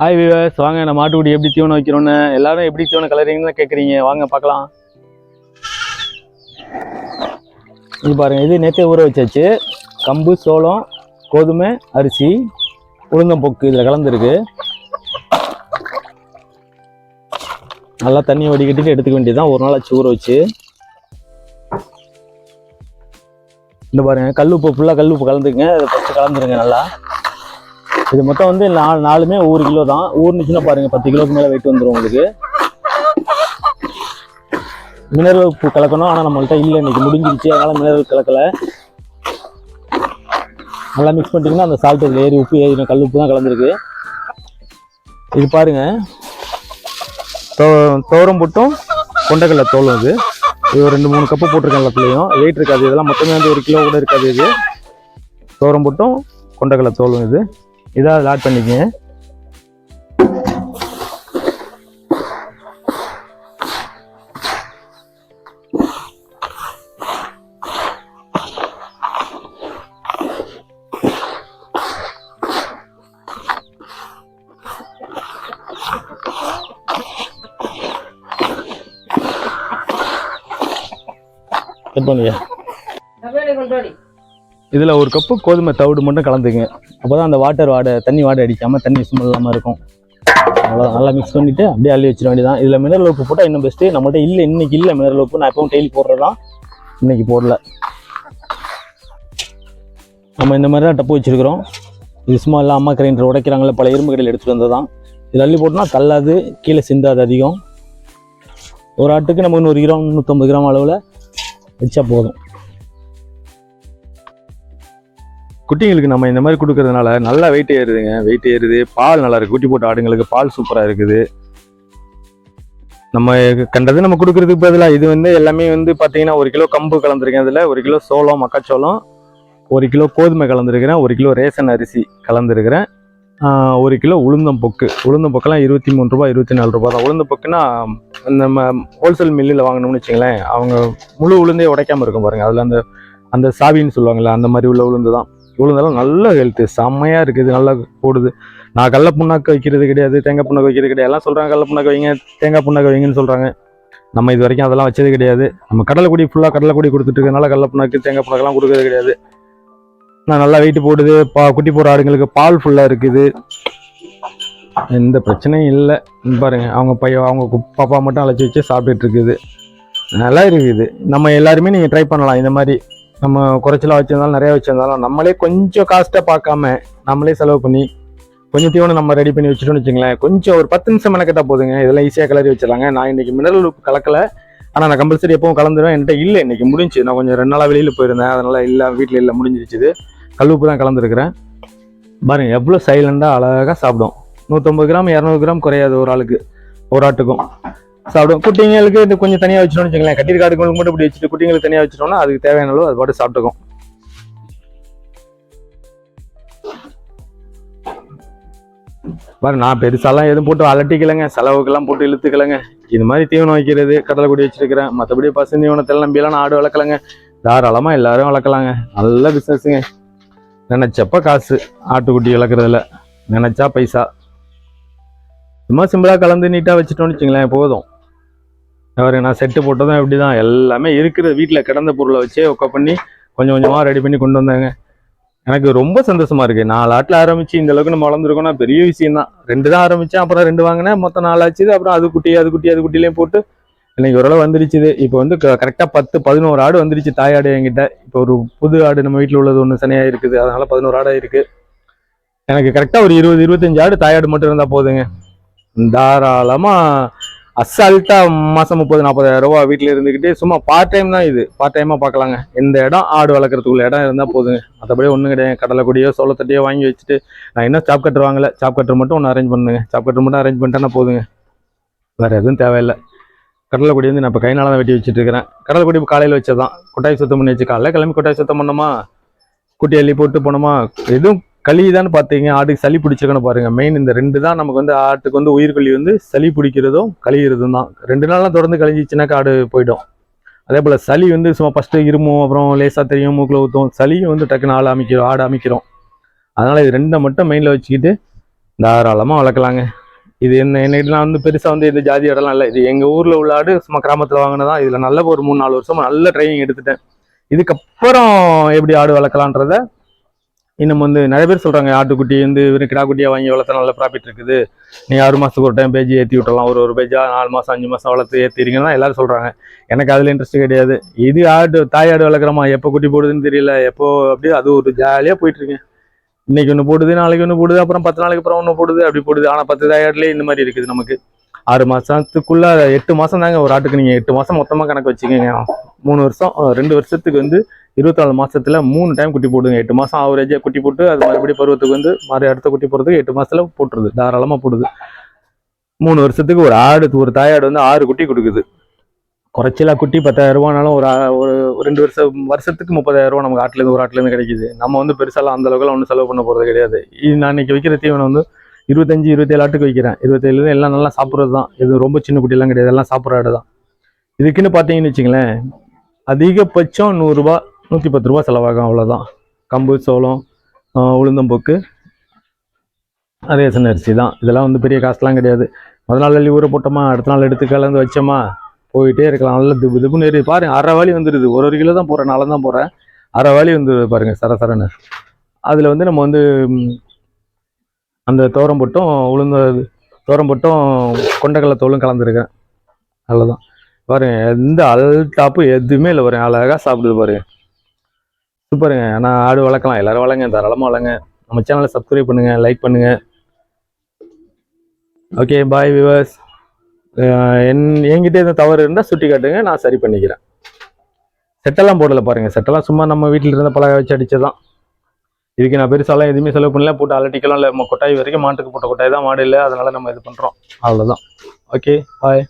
Hi viewers வாங்க நம்ம மாட்டுக்குடி எப்படி தீவனம் வைக்கிறோன்னு எல்லாரும் எப்படி தீவனம் கலரிங்கன்னு கேட்குறீங்க வாங்க பார்க்கலாம். இது பாருங்கள் இது நேற்றே ஊற வச்சாச்சு. கம்பு சோளம் கோதுமை அரிசி உளுந்தம்பொக்கு இதில் கலந்துருக்கு. நல்லா தண்ணி வடிகட்டிட்டு எடுத்துக்க வேண்டியதுதான். ஒரு நாள் ஆச்சு ஊற வச்சு. இந்த பாருங்கள் கல் உப்பு ஃபுல்லாக கல் உப்பு கலந்துக்குங்க. அதை ஃபஸ்ட்டு கலந்துருங்க நல்லா. இது மொத்தம் வந்து நாலு நாலுமே ஒரு கிலோ தான். ஊர்னுச்சுன்னா பாருங்க பத்து கிலோக்கு மேலே வெயிட் வந்துடும் உங்களுக்கு. மினரல் உப்பு கலக்கணும் ஆனால் நம்மள்ட்ட இல்லை இன்னைக்கு முடிஞ்சிருச்சு. அதனால மினரல் கலக்கலை. நல்லா மிக்ஸ் பண்ணிட்டீங்கன்னா அந்த சால்ட் இதில் ஏறி உப்பு ஏறி கல் உப்பு தான் கலந்துருக்கு. இது பாருங்க. தோ தோரம் போட்டும் கொண்டக்கடலை தோலும் இது. இது ஒரு ரெண்டு மூணு கப்பு போட்டிருக்கேன் எல்லாத்துலேயும் வெயிட் இருக்காது இதெல்லாம் மொத்தமே வந்து ஒரு கிலோ கூட இருக்காது இது. தோரம் போட்டும் கொண்டக்கடலை தோலும் இது. இதை அதில் ஆட் பண்ணிக்கங்க. கட் பண்ணுங்க. இதில் ஒரு கப்பு கோதுமை தவிடு மட்டும் கலந்துங்க. அப்போ தான் அந்த வாட்டர் வாடை தண்ணி வாடை அடிக்காமல் தண்ணி சும்மல் இல்லாமல் இருக்கும். அவ்வளோதான் நல்லா மிக்ஸ் பண்ணிவிட்டு அப்படியே அள்ளி வச்சிட வேண்டியதான் இதில் மினரல் உப்பு போட்டால் இன்னும் பெஸ்ட்டு நம்மள்ட்ட இல்லை இன்றைக்கி இல்லை மினரல் உப்பு. நான் எப்பவும் டெய்லி போடுறதான் இன்றைக்கி போடல. நம்ம இந்த மாதிரி தான் டப்பு வச்சுருக்கிறோம். இது சும்மா எல்லாம் அம்மா கிரைண்டர் உடைக்கிறாங்களே பல இரும்பு கடையில் எடுத்துகிட்டு வந்தது தான் இது அள்ளி போட்டோம்னா தள்ளாது கீழே சிந்தாது அதிகம். ஒரு ஆட்டுக்கு நமக்கு ஒரு கிராம் நூற்றம்பது கிராம் அளவில் வச்சா போதும். குட்டிங்களுக்கு நம்ம இந்த மாதிரி கொடுக்கறதுனால நல்லா வெயிட் ஏறுதுங்க. வெயிட் ஏறுது. பால் நல்லா இருக்கு. குட்டி போட்ட ஆடுங்களுக்கு பால் சூப்பராக இருக்குது. நம்ம கண்டது நம்ம கொடுக்கறதுக்கு பதிலாக இது வந்து எல்லாமே வந்து பார்த்தீங்கன்னா ஒரு கிலோ கம்பு கலந்துருக்கேன் அதில். ஒரு கிலோ சோளம் மக்காச்சோளம் ஒரு கிலோ கோதுமை கலந்துருக்கிறேன். ஒரு கிலோ ரேஷன் அரிசி கலந்துருக்கிறேன். ஒரு கிலோ உளுந்தம் பொக்கு. உளுந்தம் பொக்கெல்லாம் இருபத்தி மூணு ரூபா இருபத்தி நாலு ரூபா தான். உளுந்தம் பொக்குன்னா நம்ம ஹோல்சேல் மில்லில் வாங்கினோம்னு வச்சுங்களேன் அவங்க முழு உளுந்தே உடைக்காம இருக்கும் பாருங்கள் அதில் அந்த அந்த சாவின்னு சொல்லுவாங்கள்ல அந்த மாதிரி உள்ள உளுந்து தான். உளுந்தெல்லாம் நல்ல ஹெல்த்து செம்மையாக இருக்குது நல்லா போடுது. நான் கடல புண்ணாக்கு வைக்கிறது கிடையாது தேங்காய் புண்ணாக்கு வைக்கிறது கிடையாது. எல்லாம் சொல்கிறாங்க கடல புண்ணாக்கு வைங்க தேங்காய் புண்ணாக்கு வைங்கன்னு சொல்கிறாங்க நம்ம இது வரைக்கும் அதெல்லாம் வச்சது கிடையாது. நம்ம கடலைக்குடி ஃபுல்லாக கடலைக்குடி கொடுத்துட்டு இருக்கனால கடல புண்ணாக்கு தேங்காய் புண்ணாக்கெல்லாம் கொடுக்கறது கிடையாது. நான் நல்லா வெயிட் போடுது. பா குட்டி போடுற ஆடுங்களுக்கு பால் ஃபுல்லாக இருக்குது. எந்த பிரச்சனையும் இல்லை. பாருங்க அவங்க பையன் அவங்க கு- பாப்பா மட்டும் அழைச்சி வச்சு சாப்பிட்டுட்டு இருக்குது. நல்லா இருக்குது. நம்ம எல்லாருமே நீங்கள் ட்ரை பண்ணலாம். இந்த மாதிரி நம்ம குறைச்சலாக வச்சுருந்தாலும் நிறையா வச்சுருந்தாலும் நம்மளே கொஞ்சம் காஸ்ட்டை பார்க்காம நம்மளே செலவு பண்ணி கொஞ்சம் தீவனம் நம்ம ரெடி பண்ணி வச்சுட்டோம்னு வச்சுங்களேன் கொஞ்சம் ஒரு பத்து நிமிஷம் மெனக்கெட்டா போதுங்க. இதெல்லாம் ஈஸியாக கிளறி வச்சிடலாங்க. நான் இன்றைக்கி மினரல் உப்பு கலக்கல. ஆனால் நான் கம்பல்சரி எப்பவும் கலந்துருவேன். என்கிட்ட இல்லை இன்றைக்கி முடிஞ்சு நான் கொஞ்சம் ரெண்டு நாளாக வெளியில் போயிருந்தேன். அதனால் இல்லை வீட்டில் இல்லை முடிஞ்சிருச்சுது. கல் உப்பு தான் கலந்துருக்கிறேன். பாருங்கள் எவ்வளோ சைலண்டாக அழகாக சாப்பிடும். நூற்றம்பது கிராம் இரநூறு கிராம் குறையாது ஒரு ஆளுக்கு ஒரு ஆட்டுக்கும். சாப்பிடும் குட்டிங்களுக்கு இது கொஞ்சம் தனியாக வச்சிட்டோம்னு வச்சுக்கலாம் கட்டிட்டு காட்டுங்களுக்கு மட்டும் இப்படி வச்சுட்டு குட்டிங்களுக்கு தனியாக வச்சிட்டோம்னா அதுக்கு தேவையான அளவு அது பாட்டு சாப்பிட்டுக்கும். பாரு நான் பெருசாலாம் எதுவும் போட்டு அலட்டிக்கலைங்க. செலவுக்கெல்லாம் போட்டு இழுத்துக்கலைங்க. இது மாதிரி தீவனம் வைக்கிறது கடலை குடி வச்சிருக்கிறேன். மற்றபடி பசு தீவனத்தில் நம்பியெல்லாம் நான் ஆடு வளர்க்கலைங்க. தாராளமாக எல்லாரும் வளர்க்கலாங்க. நல்ல பிஸ்னஸுங்க நினச்சப்ப காசு. ஆட்டுக்குட்டி வளர்க்குறதுல. நினச்சா பைசா. சும்மா சிம்பிளாக கலந்து நீட்டாக வச்சுட்டோம்னு வச்சுங்களேன் போதும். அவர் நான் செட்டு போட்டதும் இப்படி தான் எல்லாமே இருக்கிற வீட்டில் கிடந்த பொருளை வச்சே ஒக்க பண்ணி கொஞ்சம் கொஞ்சமாக ரெடி பண்ணி கொண்டு வந்தாங்க. எனக்கு ரொம்ப சந்தோஷமா இருக்கு. நாலு ஆட்டில் ஆரம்பிச்சு இந்த அளவுக்கு நம்ம வளர்ந்துருக்கோம்னா பெரிய விஷயம் தான் ரெண்டு தான் ஆரம்பிச்சேன் அப்புறம் ரெண்டு வாங்கினேன். மொத்தம் நாலு ஆச்சுது. அப்புறம் அது குட்டி அது குட்டி அது குட்டிலையும் போட்டு இன்னைக்கு ஓரளவு வந்துருச்சுது. இப்போ வந்து கரெக்டாக பத்து பதினோரு ஆடு வந்துருச்சு தாயாடு என்கிட்ட. இப்போ ஒரு புது ஆடு நம்ம வீட்டில் உள்ளது ஒன்று சனியாக இருக்குது. அதனால பதினோரு ஆடாக இருக்குது எனக்கு கரெக்டாக ஒரு இருபது இருபத்தஞ்சு ஆடு தாயாடு மட்டும் இருந்தால் போதுங்க. தாராளமாக அசால்ட்டா மாசம் முப்பது நாற்பதாயிரம் ரூபாய் வீட்டில் இருந்துக்கிட்டு சும்மா பார்ட் டைம் தான் இது. பார்ட் டைமாக பார்க்கலாங்க இந்த இடம்? ஆடு வளர்க்குறதுக்குள்ள இடம் இருந்தால் போதுங்க. மற்றபடி ஒன்றும் கிடையாது. கடலை கொடியோ சோளத்தட்டியோ வாங்கி வச்சுட்டு நான் இன்னும் சாப் கட்டர் வாங்கல. சாப் கட்டர் மட்டும் ஒன்று அரேஞ்ச் பண்ணுங்க. சாப் கட்டர் மட்டும் அரேஞ்ச் பண்ணிட்டேன்னா போதுங்க. வேறு எதுவும் தேவையில்லை. கடலை கொடி வந்து நான் இப்போ கைனால தான் வெட்டி வச்சுட்டு இருக்கிறேன். கடலை கொடி காலையில் வச்சதான் கொட்டாய் சுத்தம் பண்ணி வச்சு காலைல கிளம்பி கொட்டாய் சுத்தம் பண்ணோமா? குட்டி அள்ளி போட்டு போனோமா? எதுவும் கழிதான்னு பார்த்தீங்க ஆட்டுக்கு சளி பிடிச்சிருக்கணும் பாருங்க. மெயின் இந்த ரெண்டு தான் நமக்கு வந்து ஆட்டுக்கு வந்து உயிர்கொல்லி வந்து சளி பிடிக்கிறதும் கழிகிறதும் தான். ரெண்டு நாள்லாம் தொடர்ந்து கழிஞ்சிச்சுனாக்கா ஆடு போயிடும். அதே போல் சளி வந்து சும்மா ஃபஸ்ட்டு இருமும் அப்புறம் லேசாக தெரியும் மூக்கில் ஊற்றும் சளியும் வந்து டக்குன்னு ஆள் அமைக்கிறோம் ஆடு அமைக்கிறோம். அதனால் இது ரெண்டை மட்டும் மெயினில் வச்சுக்கிட்டு தாராளமாக வளர்க்கலாங்க. இது என்ன என்னெல்லாம் வந்து பெருசாக வந்து இந்த ஜாதி இடம்லாம் இல்லை. இது எங்கள் ஊரில் உள்ள ஆடு சும்மா கிராமத்தில் வாங்கினதான் இதில் நல்ல ஒரு மூணு நாலு வருஷமாக நல்ல ட்ரைனிங் எடுத்துட்டேன். இதுக்கப்புறம் எப்படி ஆடு வளர்க்கலான்றத இன்னும் வந்து நிறைய பேர் சொல்கிறாங்க ஆட்டுக்குட்டி வந்து வெறும் கிடாக்குட்டியாக வாங்கி வளர்த்தா நல்ல ப்ராஃபிட் இருக்குது. நீ ஆறு மாதத்துக்கு ஒரு டைம் பேஜ் ஏற்றி விட்டலாம் ஒரு ஒரு பேஜா நாலு மாதம் அஞ்சு மாதம் வளர்த்து ஏற்றிருங்கன்னா எல்லாரும் சொல்கிறாங்க எனக்கு அதில் இன்ட்ரெஸ்ட் கிடையாது. இது ஆடு தாய் ஆடு வளர்க்குறோமா? எப்போ குட்டி போடுதுன்னு தெரியல. எப்போ அப்படியே அது ஒரு ஜாலியாக போயிட்டு இன்றைக்கி இன்னைக்கு ஒன்று போடுது நாளைக்கு ஒன்று போடுது அப்புறம் பத்து நாளைக்கு அப்புறம் ஒன்று போடுது அப்படி போடுது. ஆனால் பத்து தாய் ஆடுலேயே இந்த மாதிரி இருக்குது நமக்கு. ஆறு மாதத்துக்குள்ளே எட்டு மாதம் தாங்க ஒரு ஆட்டுக்கு நீங்கள் எட்டு மாதம் மொத்தமாக கணக்கு வச்சுக்கோங்க. மூணு வருஷம் ரெண்டு வருஷத்துக்கு வந்து இருபத்தி நாலு மாசத்துல மூணு டைம் குட்டி போடுங்க. எட்டு மாசம் ஆவரேஜாக குட்டி போட்டு அது மறுபடியும் பருவத்துக்கு வந்து மறு அடுத்த குட்டி போடுறதுக்கு எட்டு மாசத்துல போட்டுருது. தாராளமா போடுது. மூணு வருஷத்துக்கு ஒரு ஆடு ஒரு தாயாடு வந்து ஆறு குட்டி கொடுக்குது. குறைச்சலா குட்டி பத்தாயிரம் ரூபானாலும் ஒரு ஒரு ரெண்டு வருஷம் வருஷத்துக்கு முப்பதாயிரம் ரூபா நமக்கு ஆட்டுல இருந்து ஒரு ஆட்டுல இருந்து கிடைக்குது. நம்ம வந்து பெருசாலாம் அந்த அளவுக்குலாம் ஒன்றும் செலவு பண்ண போறது கிடையாது. இது நான் இன்னைக்கு வைக்கிற தீவனம் வந்து இருபத்தஞ்சு இருபத்தேழு ஆட்டுக்கு வைக்கிறேன். இருபத்தேழு எல்லாம் நல்லா சாப்பிட்றது தான். இது ரொம்ப சின்ன குட்டிலாம் கிடையாது. எல்லாம் சாப்பிட்ற ஆடு தான் இதுக்குன்னு பார்த்தீங்கன்னு வச்சுங்களேன் அதிகபட்சம் நூறுரூபா நூற்றி பத்து ரூபா செலவாகும் அவ்வளோதான் கம்பு சோளம் உளுந்தம்போக்கு உளுந்தம்பொக்கு ரேசன் அரிசி தான். இதெல்லாம் வந்து பெரிய காசுலாம் கிடையாது. முதல் நாள் அள்ளி ஊற போட்டோமா அடுத்த நாள் எடுத்து கலந்து வச்சோமா போயிட்டே இருக்கலாம். நல்ல திப்பு திப்புன்னு ஏறி பாருங்கள் அரை வாலி வந்துடுது ஒரு ஒரு கிலோ தான் போகிறேன் நாளை தான் போகிறேன் அரை வாலி வந்து பாருங்கள் சரசரன்னு அதில் வந்து நம்ம வந்து அந்த தோரம் போட்டும் உளுந்த தோரம் போட்டும் கொண்டக்கடலை தோலும் கலந்துருக்கேன். அவ்வளோதான் பாருங்கள் எந்த அல் டாப்பு எதுவுமே இல்லை பாருங்கள் அழகாக சாப்பிடுது பாருங்கள் சூப்பருங்க. ஆனால் ஆடு வளர்க்கலாம். எல்லாரும் வளங்க தாராளமாக வளங்க நம்ம சேனலை சப்ஸ்கிரைப் பண்ணுங்க லைக் பண்ணுங்க. ஓகே பாய் விவர்ஸ் என் என்கிட்ட எதுவும் தவறு இருந்தால் சுட்டி காட்டுங்க. நான் சரி பண்ணிக்கிறேன். செட்டெல்லாம் போடல பாருங்கள் செட்டெல்லாம் சும்மா நம்ம வீட்டில் இருந்த பழக வச்சு அடிச்சதான் இதுக்கு நான் பெருசாலாம் எதுவுமே செலவு பண்ணல. போட்டு அலட்டிக்கலாம். இல்லை கொட்டாய் வரைக்கும் மாட்டுக்கு போட்ட கொட்டாய் தான் மாடு இல்லை. அதனால் நம்ம இது பண்ணுறோம் அவ்வளோதான் ஓகே பாய்